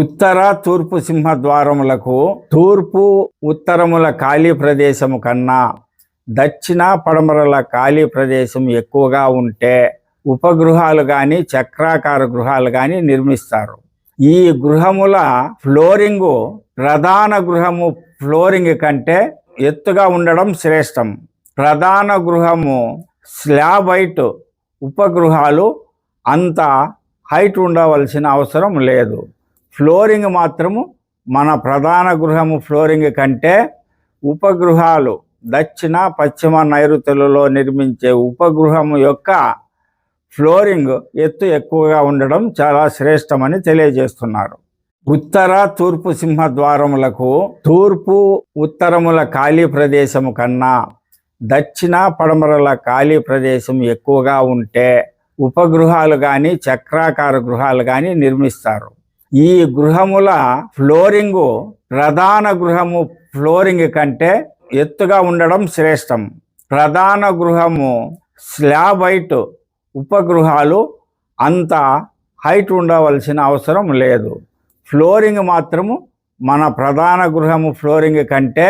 ఉత్తర తూర్పు సింహద్వారములకు తూర్పు ఉత్తరముల ఖాళీ ప్రదేశము కన్నా దక్షిణ పడమరల ఖాళీ ప్రదేశం ఎక్కువగా ఉంటే ఉపగృహాలు కానీ చక్రాకార గృహాలు కానీ నిర్మిస్తారు. ఈ గృహముల ఫ్లోరింగు ప్రధాన గృహము ఫ్లోరింగ్ కంటే ఎత్తుగా ఉండడం శ్రేష్టం. ప్రధాన గృహము స్లాబ్ హైట్ ఉపగృహాలు అంత హైట్ ఉండవలసిన అవసరం లేదు. ఫ్లోరింగ్ మాత్రము మన ప్రధాన గృహము ఫ్లోరింగ్ కంటే ఉపగృహాలు దక్షిణ పశ్చిమ నైరుతులలో నిర్మించే ఉపగృహము యొక్క ఫ్లోరింగ్ ఎత్తు ఎక్కువగా ఉండడం చాలా శ్రేష్టమని తెలియజేస్తున్నారు. ఉత్తర తూర్పు సింహద్వారములకు తూర్పు ఉత్తరముల ఖాళీ ప్రదేశము కన్నా దక్షిణ పడమరల ఖాళీ ప్రదేశం ఎక్కువగా ఉంటే ఉపగృహాలు కానీ చక్రాకార గృహాలు కానీ నిర్మిస్తారు. ఈ గృహముల ఫ్లోరింగు ప్రధాన గృహము ఫ్లోరింగ్ కంటే ఎత్తుగా ఉండడం శ్రేష్టం. ప్రధాన గృహము స్లాబ్ హైట్ ఉపగృహాలు అంత హైట్ ఉండవలసిన అవసరం లేదు. ఫ్లోరింగ్ మాత్రము మన ప్రధాన గృహము ఫ్లోరింగ్ కంటే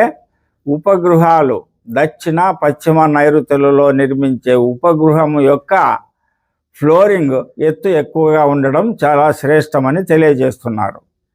ఉపగృహాలు దక్షిణ పశ్చిమ నైరుతులలో నిర్మించే ఉపగృహము యొక్క ఫ్లోరింగ్ ఎత్తు ఎక్కువగా ఉండడం చాలా శ్రేష్టమని తెలియజేస్తున్నారు.